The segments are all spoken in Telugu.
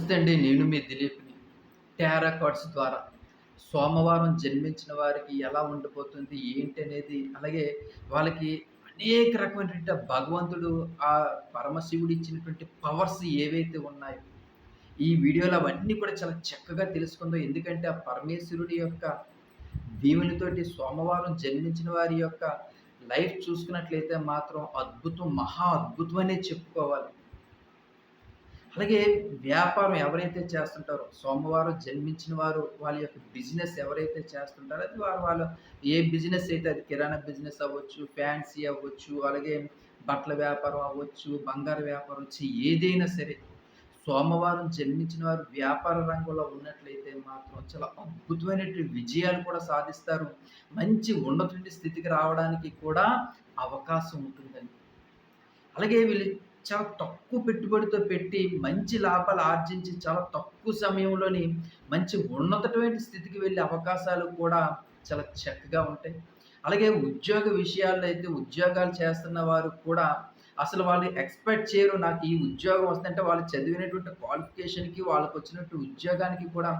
నమస్తే అండి నేను మీ దిలీప్ని టారా కార్డ్స్ ద్వారా సోమవారం జన్మించిన వారికి ఎలా ఉండిపోతుంది ఏంటి అనేది అలాగే వాళ్ళకి అనేక రకమైనటువంటి భగవంతుడు ఆ పరమశివుడు ఇచ్చినటువంటి పవర్స్ ఏవైతే ఉన్నాయో ఈ వీడియోలో అవన్నీ కూడా చాలా చక్కగా తెలుసుకుందాం. ఎందుకంటే ఆ పరమేశ్వరుడి యొక్క దీవునితోటి సోమవారం జన్మించిన వారి యొక్క లైఫ్ చూసుకున్నట్లయితే మాత్రం అద్భుతం మహా అద్భుతం అనే చెప్పుకోవాలి. అలాగే వ్యాపారం ఎవరైతే చేస్తుంటారో సోమవారం జన్మించిన వారు వాళ్ళ యొక్క బిజినెస్ ఎవరైతే చేస్తుంటారో అది వారు వాళ్ళు ఏ బిజినెస్ అయితే అది కిరాణా బిజినెస్ అవ్వచ్చు ఫ్యాన్సీ అవ్వచ్చు అలాగే బట్టల వ్యాపారం అవ్వచ్చు బంగారు వ్యాపారం వచ్చి ఏదైనా సరే సోమవారం జన్మించిన వారు వ్యాపార రంగంలో ఉన్నట్లయితే మాత్రం చాలా అద్భుతమైనటువంటి విజయాలు కూడా సాధిస్తారు. మంచి ఉన్నటువంటి స్థితికి రావడానికి కూడా అవకాశం ఉంటుందండి. అలాగే వీళ్ళు చాలా తక్కువ పెట్టుబడితో పెట్టి మంచి లాభాలు ఆర్జించి చాలా తక్కువ సమయంలోని మంచి ఉన్నతమైన స్థితికి వెళ్ళే అవకాశాలు కూడా చాలా చక్కగా ఉంటాయి. అలాగే ఉద్యోగ విషయాల్లో అయితే ఉద్యోగాలు చేస్తున్న వారు కూడా అసలు వాళ్ళు ఎక్స్పెక్ట్ చేయరు. నాకు ఈ ఉద్యోగం వస్తుందంటే వాళ్ళు చదివినటువంటి క్వాలిఫికేషన్కి వాళ్ళకి వచ్చినట్టు ఉద్యోగానికి కూడా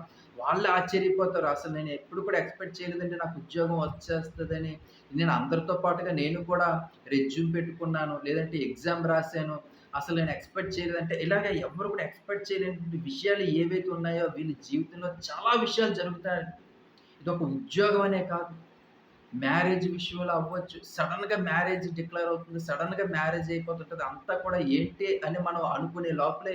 వాళ్ళు ఆశ్చర్యపోతారు. అసలు నేను ఎప్పుడు కూడా ఎక్స్పెక్ట్ చేయలేదంటే నాకు ఉద్యోగం వచ్చేస్తుందని. నేను అందరితో పాటుగా నేను కూడా రెజ్యూమ్ పెట్టుకున్నాను లేదంటే ఎగ్జామ్ రాశాను. అసలు నేను ఎక్స్పెక్ట్ చేయలేదంటే ఇలాగ ఎవరు కూడా ఎక్స్పెక్ట్ చేయలేనటువంటి విషయాలు ఏవైతే ఉన్నాయో వీళ్ళ జీవితంలో చాలా విషయాలు జరుగుతాయి ఇది ఒక ఉద్యోగం అనే కాదు. మ్యారేజ్ విషయంలో అవ్వచ్చు. సడన్గా మ్యారేజ్ డిక్లేర్ అవుతుంది సడన్గా మ్యారేజ్ అయిపోతుంటుంది అంతా కూడా ఏంటి అని మనం అనుకునే లోపలే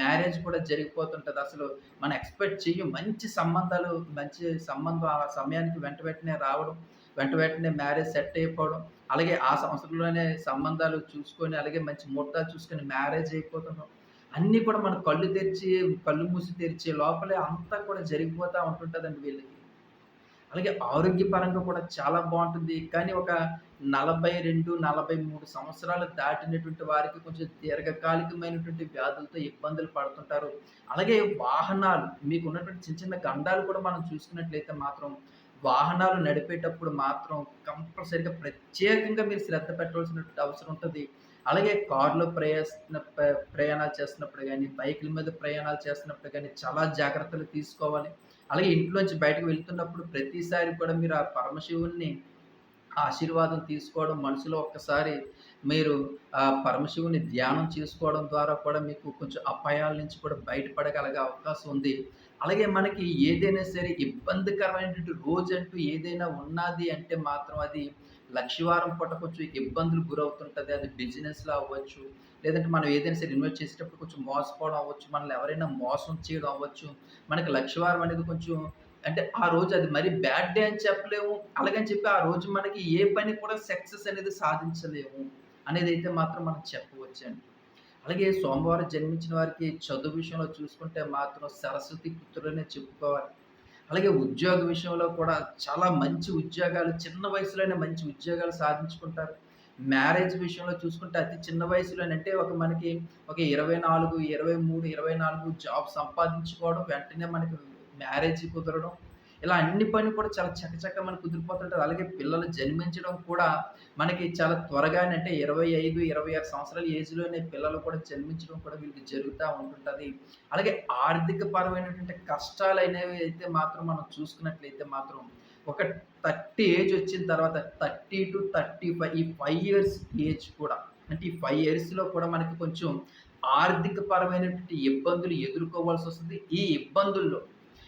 మ్యారేజ్ కూడా జరిగిపోతుంటుంది. అసలు మనం ఎక్స్పెక్ట్ చేయం మంచి సంబంధాలు మంచి సంబంధం ఆ సమయానికి వెంట వెంటనే రావడం వెంట వెంటనే మ్యారేజ్ సెట్ అయిపోవడం అలాగే ఆ సంవత్సరంలోనే సంబంధాలు చూసుకొని అలాగే మంచి ముహూర్తాలు చూసుకొని మ్యారేజ్ అయిపోతున్నాం అన్నీ కూడా మన కళ్ళు తెరిచి కళ్ళు మూసి తెరిచే లోపలే అంతా కూడా జరిగిపోతూ ఉంటుంటుందండి వీళ్ళకి. అలాగే ఆరోగ్యపరంగా కూడా చాలా బాగుంటుంది. కానీ ఒక నలభై రెండు నలభై మూడు సంవత్సరాలు దాటినటువంటి వారికి కొంచెం దీర్ఘకాలికమైనటువంటి వ్యాధులతో ఇబ్బందులు పడుతుంటారు. అలాగే వాహనాలు మీకు ఉన్నటువంటి చిన్న చిన్న గండాలు కూడా మనం చూసుకున్నట్లయితే మాత్రం వాహనాలు నడిపేటప్పుడు మాత్రం కంపల్సరిగా ప్రత్యేకంగా మీరు శ్రద్ధ పెట్టవలసినటువంటి అవసరం ఉంటుంది. అలాగే కార్లో ప్రయాణ ప్రయాణాలు చేస్తున్నప్పుడు కానీ బైకుల మీద ప్రయాణాలు చేస్తున్నప్పుడు కానీ చాలా జాగ్రత్తలు తీసుకోవాలి. అలాగే ఇంట్లోంచి బయటకు వెళ్తున్నప్పుడు ప్రతిసారి కూడా మీరు ఆ పరమశివుణ్ణి ఆశీర్వాదం తీసుకోవడం మనసులో ఒక్కసారి మీరు ఆ పరమశివుని ధ్యానం చేసుకోవడం ద్వారా కూడా మీకు కొంచెం అపాయాల నుంచి కూడా బయటపడగలిగే అవకాశం ఉంది. అలాగే మనకి ఏదైనా సరే ఇబ్బందికరమైనటువంటి రోజు అంటూ ఏదైనా ఉన్నది అంటే మాత్రం అది లక్షవారం పూట కొంచెం ఇబ్బందులు గురవుతుంటుంది అది బిజినెస్లో అవ్వచ్చు లేదంటే మనం ఏదైనా సరే ఇన్వెస్ట్ చేసేటప్పుడు కొంచెం మోసపోవడం అవ్వచ్చు మనల్ని ఎవరైనా మోసం చేయడం అవ్వచ్చు. మనకి లక్షవారం అనేది కొంచెం అంటే ఆ రోజు అది మరి బ్యాడ్ డే అని చెప్పలేము. అలాగని చెప్పి ఆ రోజు మనకి ఏ పని కూడా సక్సెస్ అనేది సాధించలేము అనేది అయితే మాత్రం మనం చెప్పవచ్చండి. అలాగే సోమవారం జన్మించిన వారికి చదువు విషయంలో చూసుకుంటే మాత్రం సరస్వతి పుత్రులనే చెప్పుకోవాలి. అలాగే ఉద్యోగ విషయంలో కూడా చాలా మంచి ఉద్యోగాలు చిన్న వయసులోనే మంచి ఉద్యోగాలు సాధించుకుంటారు. మ్యారేజ్ విషయంలో చూసుకుంటే అతి చిన్న వయసులోనంటే ఒక మనకి ఒక ఇరవై నాలుగు ఇరవై మూడు ఇరవై నాలుగు జాబ్ సంపాదించుకోవడం వెంటనే మనకి మ్యారేజ్ కుదరడం ఇలా అన్ని పని కూడా చాలా చకచక మనకు కుదిరిపోతుంటుంది. అలాగే పిల్లలు జన్మించడం కూడా మనకి చాలా త్వరగానే అంటే ఇరవై ఐదు ఇరవై ఆరు సంవత్సరాల ఏజ్లోనే పిల్లలు కూడా జన్మించడం కూడా వీళ్ళకి జరుగుతూ ఉంటుంటుంది. అలాగే ఆర్థిక పరమైనటువంటి కష్టాలు అనేవి అయితే మాత్రం మనం చూసుకున్నట్లయితే మాత్రం ఒక థర్టీ ఏజ్ వచ్చిన తర్వాత థర్టీ టు థర్టీ ఫైవ్ ఈ ఫైవ్ ఇయర్స్ ఏజ్ కూడా అంటే ఈ ఫైవ్ ఇయర్స్లో కూడా మనకి కొంచెం ఆర్థిక పరమైనటువంటి ఇబ్బందులు ఎదుర్కోవాల్సి వస్తుంది. ఈ ఇబ్బందుల్లో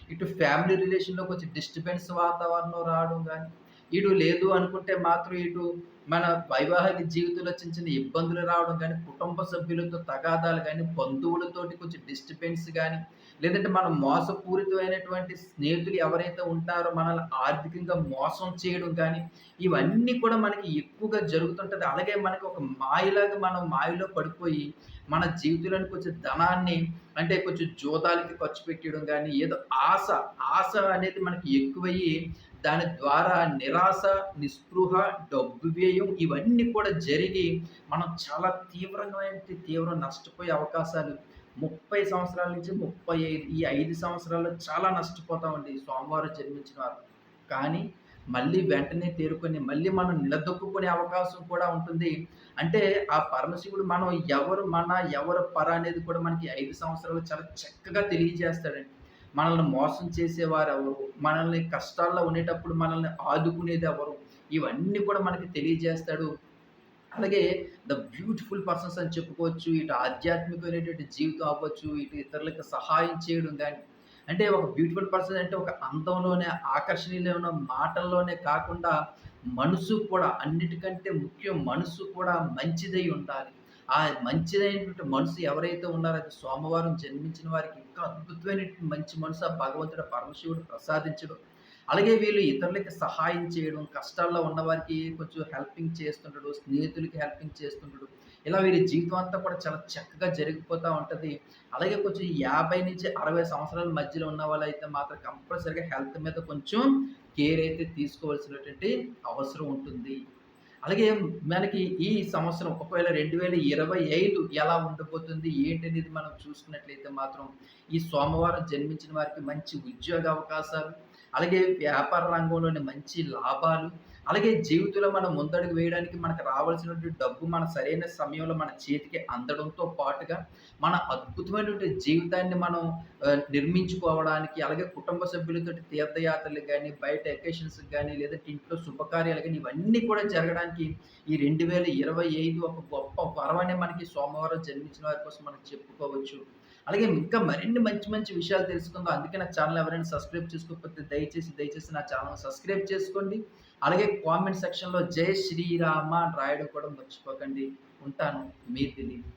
ఇటు ఫ్యామిలీ రిలేషన్లో కొంచెం డిస్టర్బెన్స్ వాతావరణం రావడం కానీ ఇటు లేదు అనుకుంటే మాత్రం ఇటు మన వైవాహిక జీవితంలో చిన్న చిన్న ఇబ్బందులు రావడం కానీ కుటుంబ సభ్యులతో తగాదాలు కానీ బంధువులతోటి కొంచెం డిస్టర్బెన్స్ కానీ లేదంటే మన మోసపూరితమైనటువంటి స్నేహితులు ఎవరైతే ఉంటారో మనల్ని ఆర్థికంగా మోసం చేయడం కానీ ఇవన్నీ కూడా మనకి ఎక్కువగా జరుగుతుంటుంది. అలాగే మనకి ఒక మాయలాగా మనం మాయలో పడిపోయి మన జీవితంలోని కొంచెం ధనాన్ని అంటే కొంచెం జోదాలకి ఖర్చు పెట్టడం కానీ ఏదో ఆశ ఆశ అనేది మనకి ఎక్కువయ్యి దాని ద్వారా నిరాశ నిస్పృహ డబ్బు వ్యయం ఇవన్నీ కూడా జరిగి మనం చాలా తీవ్రంగా తీవ్రం నష్టపోయే అవకాశాలు ముప్పై సంవత్సరాల నుంచి ముప్పై ఐదు ఈ ఐదు సంవత్సరాల్లో చాలా నష్టపోతామండి సోమవారం జన్మించిన వారు కానీ మళ్ళీ వెంటనే తేరుకొని మళ్ళీ మనం నిలదొక్కుకునే అవకాశం కూడా ఉంటుంది. అంటే ఆ పరమశివుడు మనం ఎవరు మన, ఎవరు పర అనేది కూడా మనకి ఐదు సంవత్సరాలు చాలా చక్కగా తెలియజేస్తాడండి. మనల్ని మోసం చేసేవారు ఎవరు మనల్ని కష్టాల్లో ఉండేటప్పుడు మనల్ని ఆదుకునేది ఎవరు ఇవన్నీ కూడా మనకి తెలియజేస్తాడు. అలాగే ద బ్యూటిఫుల్ పర్సన్స్ అని చెప్పుకోవచ్చు. ఇటు ఆధ్యాత్మికమైనటువంటి జీవితం అవ్వచ్చు, ఇటు ఇతరులకు సహాయం చేయడం కానీ అంటే ఒక బ్యూటిఫుల్ పర్సన్ అంటే ఒక అందంలోనే, ఆకర్షణీయమైన మాటల్లోనే కాకుండా మనసు కూడా అన్నిటికంటే ముఖ్యం మనసు కూడా మంచిదై ఉండాలి. ఆ మంచిదైనటువంటి మనసు ఎవరైతే ఉన్నారో అది సోమవారం జన్మించిన వారికి ఇంకా అద్భుతమైనటువంటి మంచి మనసు ఆ భగవంతుడు పరమశివుడు ప్రసాదించడం. అలాగే వీళ్ళు ఇతరులకి సహాయం చేయడం, కష్టాల్లో ఉన్నవారికి కొంచెం హెల్పింగ్ చేస్తుండడు, స్నేహితులకి హెల్పింగ్ చేస్తుండడు. ఇలా వీరి జీవితం అంతా కూడా చాలా చక్కగా జరిగిపోతూ ఉంటుంది అలాగే కొంచెం 50-60 సంవత్సరాల మధ్యలో ఉన్న వాళ్ళైతే మాత్రం కంపల్సరీగా హెల్త్ మీద కొంచెం కేర్ అయితే తీసుకోవాల్సినటువంటి అవసరం ఉంటుంది. అలాగే మనకి ఈ సంవత్సరం ఒకవేళ 2025 ఎలా ఉండబోతుంది ఏంటనేది మనం చూసుకున్నట్లయితే మాత్రం ఈ సోమవారం జన్మించిన వారికి మంచి ఉద్యోగ అవకాశాలు, అలాగే వ్యాపార రంగంలోని మంచి లాభాలు, అలాగే జీవితంలో మనం ముందడుగు వేయడానికి మనకు రావాల్సినటువంటి డబ్బు మన సరైన సమయంలో మన చేతికి అందడంతో పాటుగా, మన అద్భుతమైనటువంటి జీవితాన్ని మనం నిర్మించుకోవడానికి అలాగే కుటుంబ సభ్యులతోటి తీర్థయాత్రలకు కానీ బయట ఎకేషన్స్కి కానీ లేదంటే ఇంట్లో శుభకార్యాలు కానీ ఇవన్నీ కూడా జరగడానికి ఈ 2025 ఒక గొప్ప వరమనే మనకి సోమవారం జన్మించిన వారి కోసం మనం చెప్పుకోవచ్చు. అలాగే ఇంకా మరిన్ని మంచి మంచి విషయాలు తెలుసుకుందాం. అందుకే నా ఛానల్ ఎవరైనా సబ్స్క్రైబ్ చేసుకోకపోతే దయచేసి, దయచేసి నా ఛానల్ సబ్స్క్రైబ్ చేసుకోండి. అలాగే కామెంట్ సెక్షన్‌లో జై శ్రీరామ రాయడం కూడా మర్చిపోకండి. ఉంటాను. మీ దిలీప్.